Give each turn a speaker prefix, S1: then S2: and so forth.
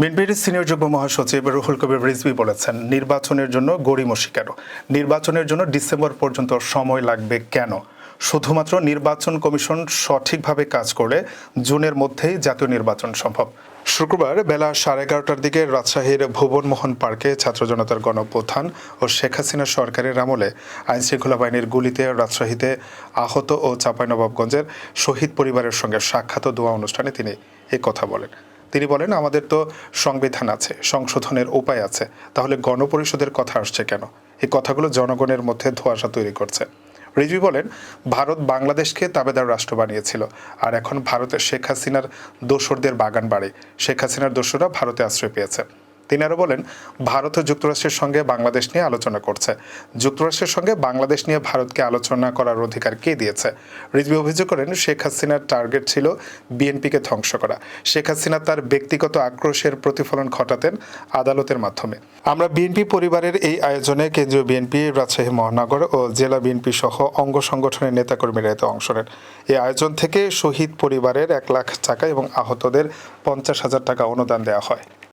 S1: বিএনপির সিনিয়র যুগ্ম মহাসচিব রুহুল কবির রিজভি বলেছেন নির্বাচনের জন্য গড়িমসি কেন নির্বাচনের জন্য ডিসেম্বর পর্যন্ত সময় লাগবে কেন শুধুমাত্র নির্বাচন কমিশন সঠিকভাবে কাজ করলে জুনের মধ্যেই জাতীয় নির্বাচন সম্ভব শুক্রবার বেলা সাড়ে এগারোটার দিকে রাজশাহীর ভুবনমোহন পার্কে ছাত্র জনতার গণপ্রধান ও শেখ হাসিনা সরকারের আমলে আইনশৃঙ্খলা বাহিনীর গুলিতে রাজশাহীতে আহত ও চাঁপাইনবাবগঞ্জের শহীদ পরিবারের সঙ্গে সাক্ষাৎ দোয়া অনুষ্ঠানে তিনি কথা বলেন তিনি বলেন আমাদের তো সংবিধান আছে সংশোধনের উপায় আছে তাহলে গণপরিষদের কথা আসছে কেন এই কথাগুলো জনগণের মধ্যে ধোয়াশা তৈরি করছে রিজভি বলেন ভারত বাংলাদেশকে তাবেদার রাষ্ট্র বানিয়েছিল আর এখন ভারতের শেখ হাসিনার দোসরদের বাগান বাড়ে শেখ হাসিনার দোসররা ভারতে আশ্রয় পেয়েছে তিনি আরও বলেন ভারত ও যুক্তরাষ্ট্রের সঙ্গে বাংলাদেশ নিয়ে আলোচনা করছে যুক্তরাষ্ট্রের সঙ্গে বাংলাদেশ নিয়ে ভারতকে আলোচনা করার অধিকার কে দিয়েছে রিজভি অভিযোগ করেন শেখ হাসিনার টার্গেট ছিল বিএনপিকে ধ্বংস করা শেখ হাসিনা তার ব্যক্তিগত আক্রোশের প্রতিফলন ঘটাতেন আদালতের মাধ্যমে আমরা বিএনপি পরিবারের এই আয়োজনে কেন্দ্রীয় বিএনপি রাজশাহী মহানগর ও জেলা বিএনপি সহ অঙ্গ সংগঠনের নেতাকর্মীরা এতে অংশ নেন এই আয়োজন থেকে শহীদ পরিবারের এক লাখ টাকা এবং আহতদের পঞ্চাশ হাজার টাকা অনুদান দেওয়া হয়